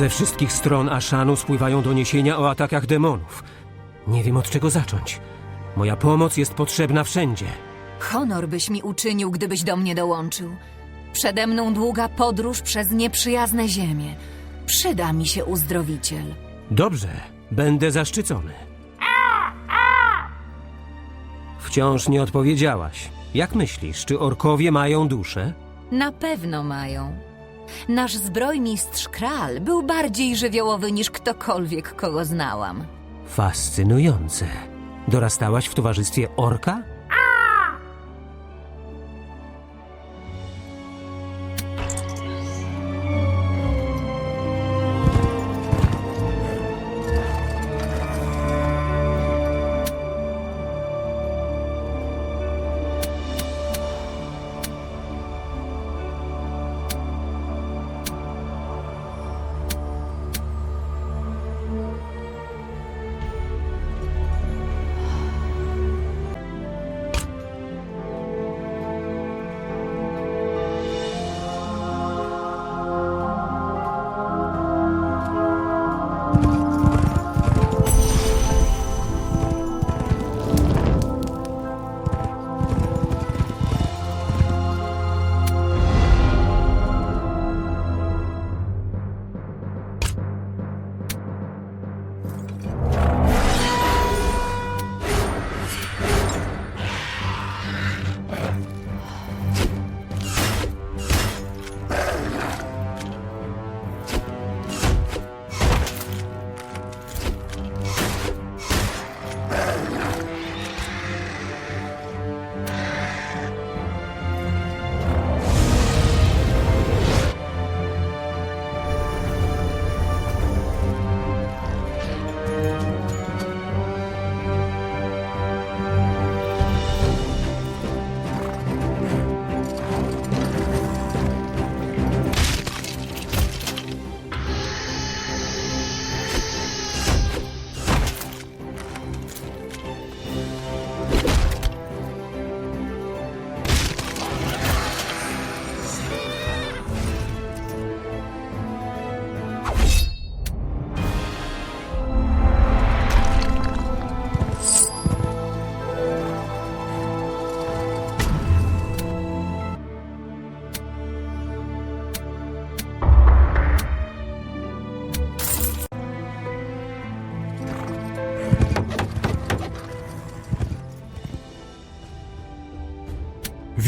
Ze wszystkich stron Ashanu spływają doniesienia o atakach demonów. Nie wiem od czego zacząć. Moja pomoc jest potrzebna wszędzie. Honor byś mi uczynił, gdybyś do mnie dołączył. Przede mną długa podróż przez nieprzyjazne ziemie. Przyda mi się uzdrowiciel. Dobrze, będę zaszczycony. Wciąż nie odpowiedziałaś. Jak myślisz, czy orkowie mają duszę? Na pewno mają. Nasz zbrojmistrz Kral był bardziej żywiołowy niż ktokolwiek, kogo znałam. Fascynujące. Dorastałaś w towarzystwie orka?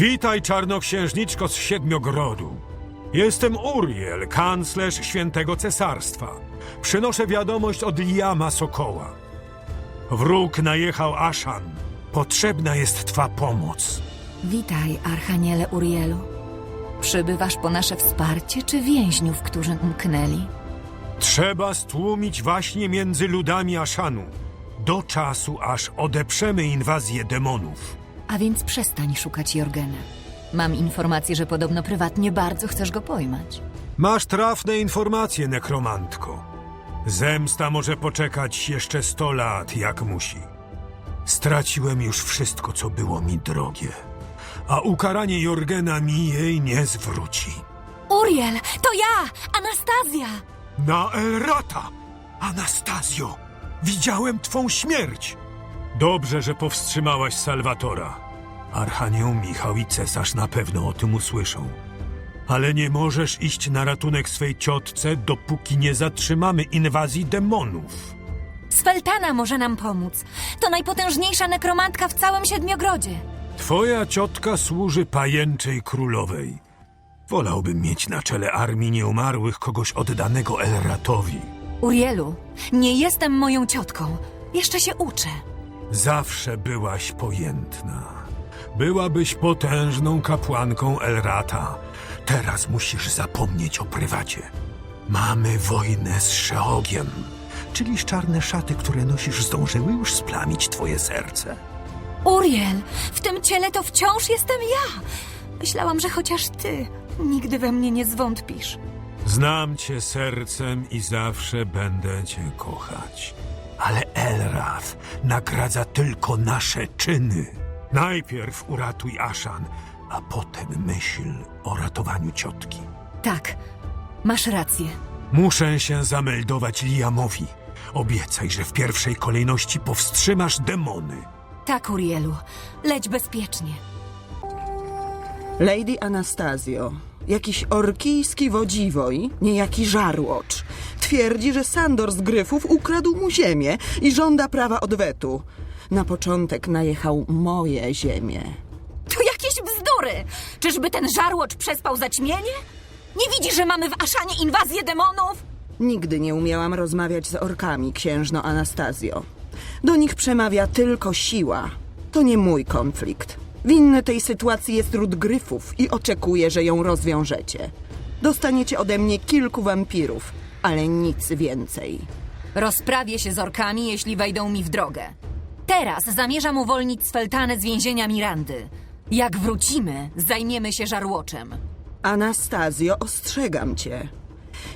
Witaj, czarnoksiężniczko z Siedmiogrodu. Jestem Uriel, kanclerz Świętego Cesarstwa. Przynoszę wiadomość od Liama Sokoła. Wróg najechał Aszan. Potrzebna jest twa pomoc. Witaj, Archaniele Urielu. Przybywasz po nasze wsparcie, czy więźniów, którzy umknęli? Trzeba stłumić właśnie między ludami Aszanu. Do czasu, aż odeprzemy inwazję demonów. A więc przestań szukać Jorgena. Mam informację, że podobno prywatnie bardzo chcesz go pojmać. Masz trafne informacje, nekromantko. Zemsta może poczekać jeszcze sto lat, jak musi. Straciłem już wszystko, co było mi drogie. A ukaranie Jorgena mi jej nie zwróci. Uriel, to ja, Anastazja! Na Elrata! Anastazjo! Widziałem twą śmierć! Dobrze, że powstrzymałaś Salwatora. Archanioł Michał i cesarz na pewno o tym usłyszą. Ale nie możesz iść na ratunek swej ciotce, dopóki nie zatrzymamy inwazji demonów. Sfeltana może nam pomóc. To najpotężniejsza nekromantka w całym Siedmiogrodzie. Twoja ciotka służy pajęczej królowej. Wolałbym mieć na czele armii nieumarłych kogoś oddanego Elratowi. Urielu, nie jestem moją ciotką. Jeszcze się uczę. Zawsze byłaś pojętna. Byłabyś potężną kapłanką Elrata. Teraz musisz zapomnieć o prywacie. Mamy wojnę z Szeogiem, czyli czarne szaty, które nosisz, zdążyły już splamić twoje serce. Uriel, w tym ciele to wciąż jestem ja. Myślałam, że chociaż ty nigdy we mnie nie zwątpisz. Znam cię sercem i zawsze będę cię kochać. Ale Elrath nagradza tylko nasze czyny. Najpierw uratuj Aszan, a potem myśl o ratowaniu ciotki. Tak, masz rację. Muszę się zameldować Liamowi. Obiecaj, że w pierwszej kolejności powstrzymasz demony. Tak, Urielu. Leć bezpiecznie. Lady Anastazjo, jakiś orkijski wodziwoj, niejaki żarłocz, twierdzi, że Sandor z Gryfów ukradł mu ziemię i żąda prawa odwetu. Na początek najechał moje ziemię. To jakieś bzdury! Czyżby ten żarłocz przespał zaćmienie? Nie widzi, że mamy w Aszanie inwazję demonów? Nigdy nie umiałam rozmawiać z orkami, księżno Anastazjo. Do nich przemawia tylko siła. To nie mój konflikt. Winny tej sytuacji jest ród gryfów i oczekuję, że ją rozwiążecie. Dostaniecie ode mnie kilku wampirów, ale nic więcej. Rozprawię się z orkami, jeśli wejdą mi w drogę. Teraz zamierzam uwolnić Sfeltanę z więzienia Mirandy. Jak wrócimy, zajmiemy się żarłoczem. Anastazjo, ostrzegam cię.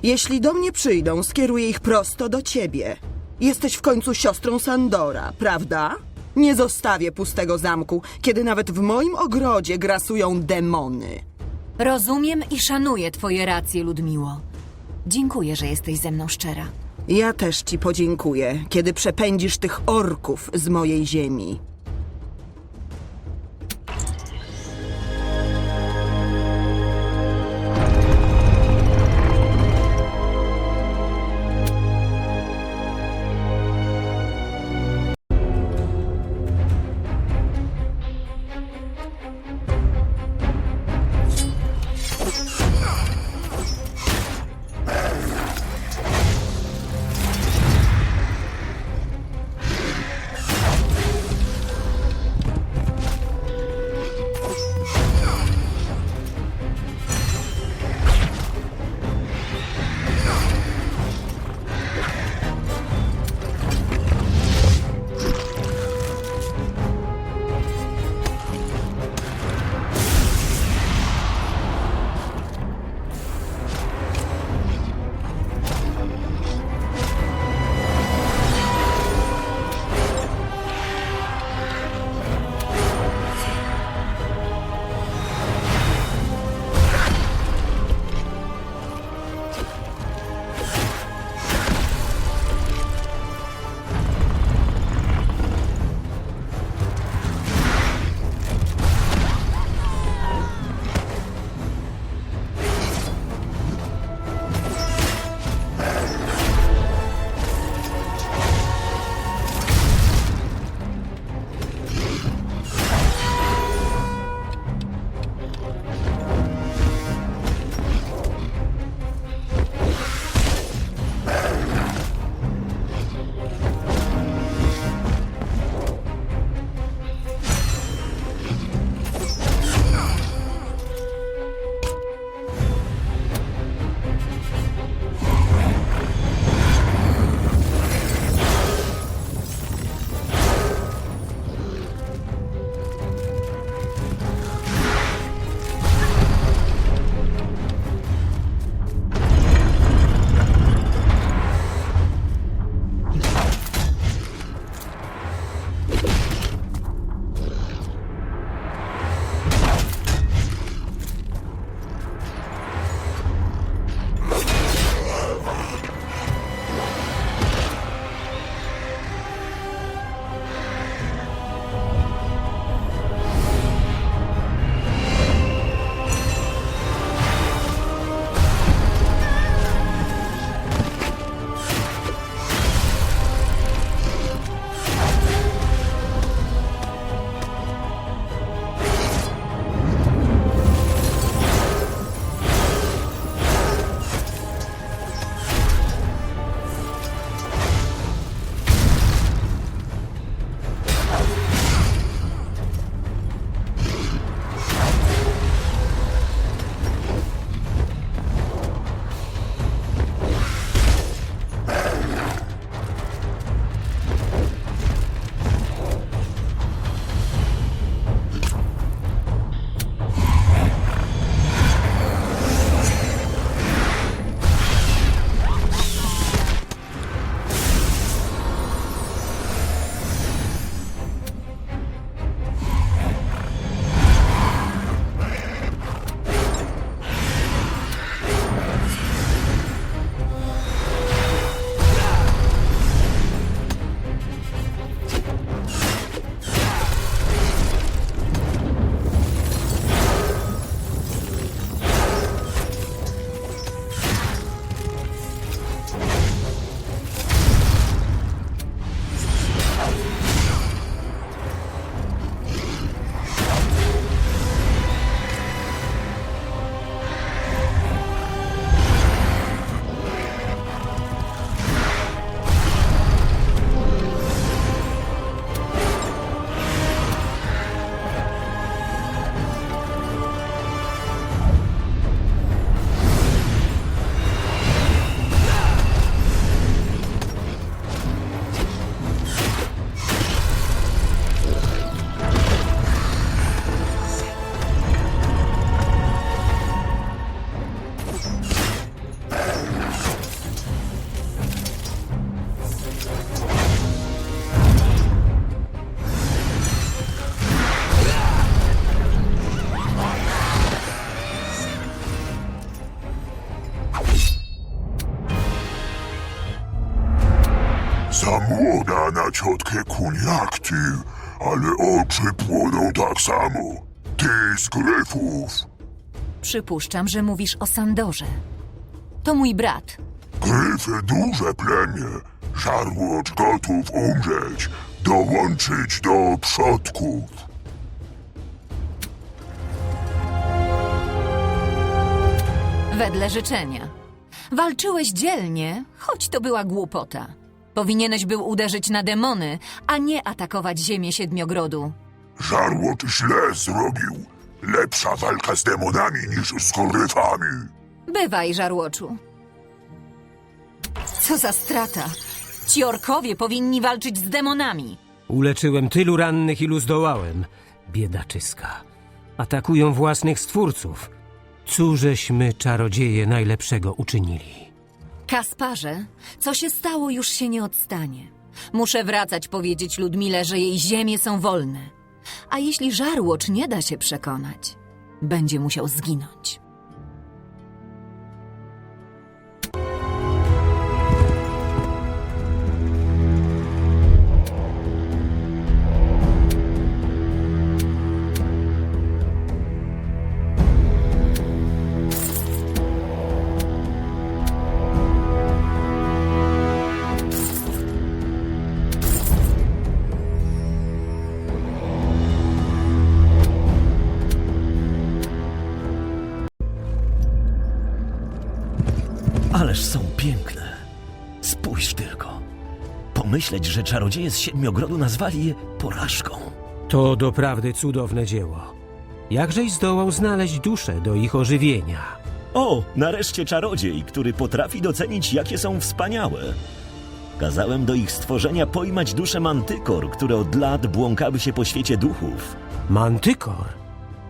Jeśli do mnie przyjdą, skieruję ich prosto do ciebie. Jesteś w końcu siostrą Sandora, prawda? Nie zostawię pustego zamku, kiedy nawet w moim ogrodzie grasują demony. Rozumiem i szanuję twoje racje, Ludmiło. Dziękuję, że jesteś ze mną szczera. Ja też ci podziękuję, kiedy przepędzisz tych orków z mojej ziemi. Ciotkę kuń jak ty, ale oczy płoną tak samo. Ty z gryfów. Przypuszczam, że mówisz o Sandorze. To mój brat. Gryfy duże plemię. Żarłocz gotów umrzeć, dołączyć do przodków. Wedle życzenia. Walczyłeś dzielnie, choć to była głupota. Powinieneś był uderzyć na demony, a nie atakować ziemię Siedmiogrodu. Żarłocz źle zrobił. Lepsza walka z demonami niż z gryfami. Bywaj, żarłoczu. Co za strata. Ci orkowie powinni walczyć z demonami. Uleczyłem tylu rannych, ilu zdołałem. Biedaczyska. Atakują własnych stwórców. Cóżeśmy, czarodzieje, najlepszego uczynili? Kasparze, co się stało, już się nie odstanie. Muszę wracać powiedzieć Ludmile, że jej ziemie są wolne. A jeśli żarłocz nie da się przekonać, będzie musiał zginąć. Pomyśleć, że czarodzieje z Siedmiogrodu nazwali je porażką. To doprawdy cudowne dzieło. Jakżeś zdołał znaleźć duszę do ich ożywienia? O, nareszcie czarodziej, który potrafi docenić, jakie są wspaniałe. Kazałem do ich stworzenia pojmać dusze mantykor, które od lat błąkały się po świecie duchów. Mantykor?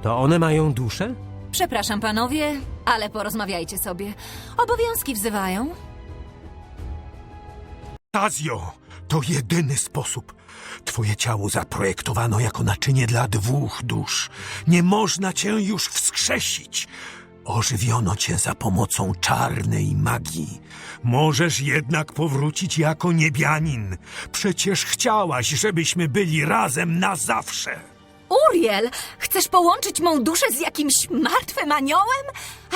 To one mają duszę? Przepraszam panowie, ale porozmawiajcie sobie. Obowiązki wzywają. Anastazjo, to jedyny sposób. Twoje ciało zaprojektowano jako naczynie dla dwóch dusz. Nie można cię już wskrzesić. Ożywiono cię za pomocą czarnej magii. Możesz jednak powrócić jako niebianin. Przecież chciałaś, żebyśmy byli razem na zawsze. Uriel, chcesz połączyć mą duszę z jakimś martwym aniołem?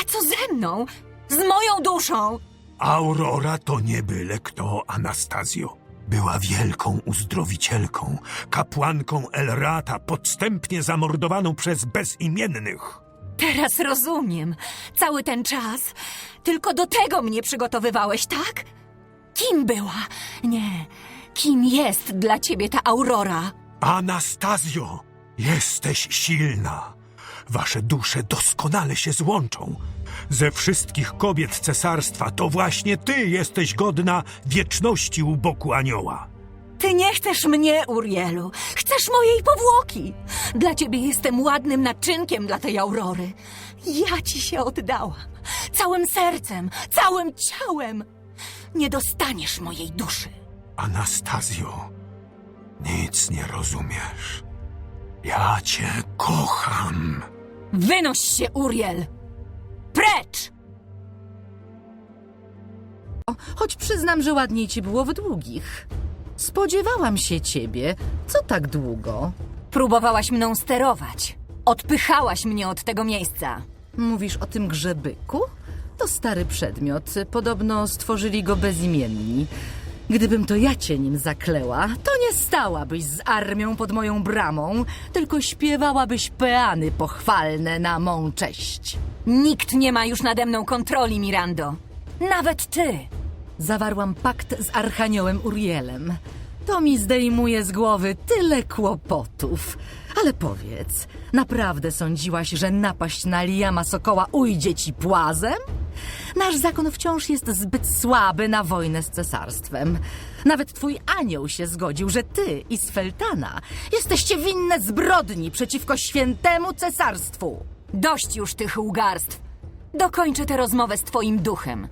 A co ze mną? Z moją duszą? Aurora to nie byle kto, Anastazjo. Była wielką uzdrowicielką, kapłanką Elrata, podstępnie zamordowaną przez bezimiennych. Teraz rozumiem. Cały ten czas tylko do tego mnie przygotowywałeś, tak? Kim była? Nie. Kim jest dla ciebie ta Aurora? Anastazjo, jesteś silna. Wasze dusze doskonale się złączą. Ze wszystkich kobiet cesarstwa to właśnie ty jesteś godna wieczności u boku anioła. Ty nie chcesz mnie, Urielu. Chcesz mojej powłoki. Dla ciebie jestem ładnym naczynkiem dla tej Aurory. Ja ci się oddałam. Całym sercem, całym ciałem. Nie dostaniesz mojej duszy. Anastazjo, nic nie rozumiesz. Ja cię kocham. Wynoś się, Uriel! Precz! choć przyznam, że ładniej ci było w długich. Spodziewałam się ciebie. Co tak długo? Próbowałaś mną sterować. Odpychałaś mnie od tego miejsca. Mówisz o tym grzebyku? To stary przedmiot. Podobno stworzyli go bezimienni. Gdybym to ja cię nim zakleła, to nie stałabyś z armią pod moją bramą, tylko śpiewałabyś peany pochwalne na mą cześć. Nikt nie ma już nade mną kontroli, Mirando. Nawet ty. Zawarłam pakt z Archaniołem Urielem. To mi zdejmuje z głowy tyle kłopotów. Ale powiedz, naprawdę sądziłaś, że napaść na Liama Sokoła ujdzie ci płazem? Nasz zakon wciąż jest zbyt słaby na wojnę z cesarstwem. Nawet twój anioł się zgodził, że ty i Sfeltana jesteście winne zbrodni przeciwko świętemu cesarstwu. Dość już tych łgarstw. Dokończę tę rozmowę z twoim duchem.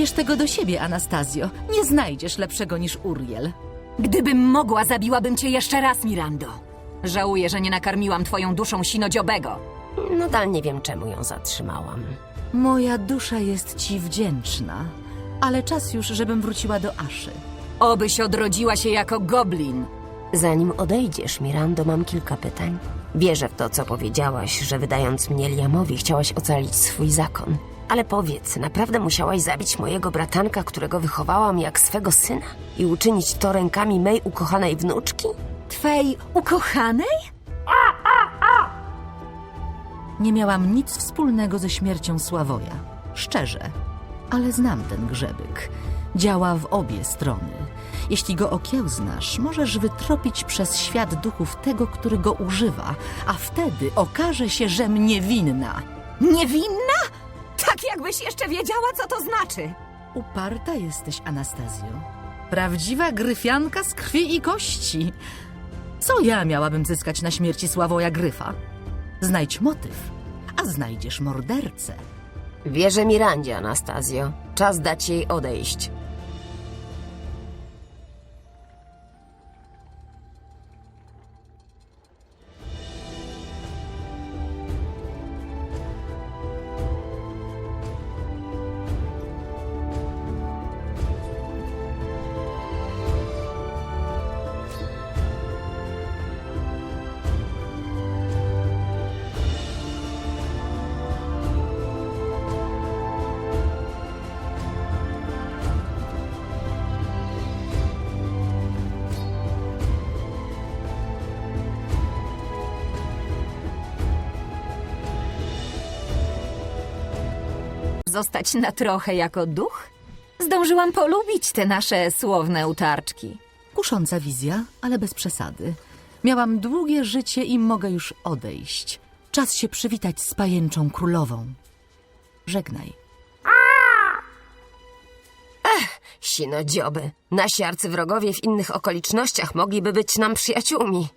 Nie bierz tego do siebie, Anastazjo. Nie znajdziesz lepszego niż Uriel. Gdybym mogła, zabiłabym cię jeszcze raz, Mirando. Żałuję, że nie nakarmiłam twoją duszą sinodziobego. Nadal nie wiem, czemu ją zatrzymałam. Moja dusza jest ci wdzięczna, ale czas już, żebym wróciła do Aszy. Obyś odrodziła się jako goblin. Zanim odejdziesz, Mirando, mam kilka pytań. Wierzę w to, co powiedziałaś, że wydając mnie Liamowi, chciałaś ocalić swój zakon. Ale powiedz, naprawdę musiałaś zabić mojego bratanka, którego wychowałam jak swego syna? I uczynić to rękami mej ukochanej wnuczki? Twej ukochanej? Nie miałam nic wspólnego ze śmiercią Sławoja. Szczerze. Ale znam ten grzebyk. Działa w obie strony. Jeśli go okiełznasz, możesz wytropić przez świat duchów tego, który go używa, a wtedy okaże się, że mnie winna. Niewinna? Tak jakbyś jeszcze wiedziała, co to znaczy. Uparta jesteś, Anastazjo. Prawdziwa gryfianka z krwi i kości. Co ja miałabym zyskać na śmierci Sławoja Gryfa? Znajdź motyw, a znajdziesz mordercę. Wierzę Mirandzie, Anastazjo. Czas dać jej odejść. Zostać na trochę jako duch? Zdążyłam polubić te nasze słowne utarczki. Kusząca wizja, ale bez przesady. Miałam długie życie i mogę już odejść. Czas się przywitać z pajęczą królową. Żegnaj. Sinodzioby. Nasi arcywrogowie w innych okolicznościach mogliby być nam przyjaciółmi.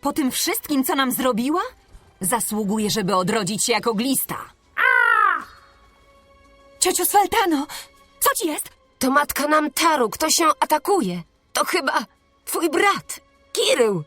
Po tym wszystkim, co nam zrobiła? Zasługuje, żeby odrodzić się jako glista. Ciociu Sveltano, co ci jest? To matka Namtaru, kto się atakuje? To chyba twój brat, Kirył.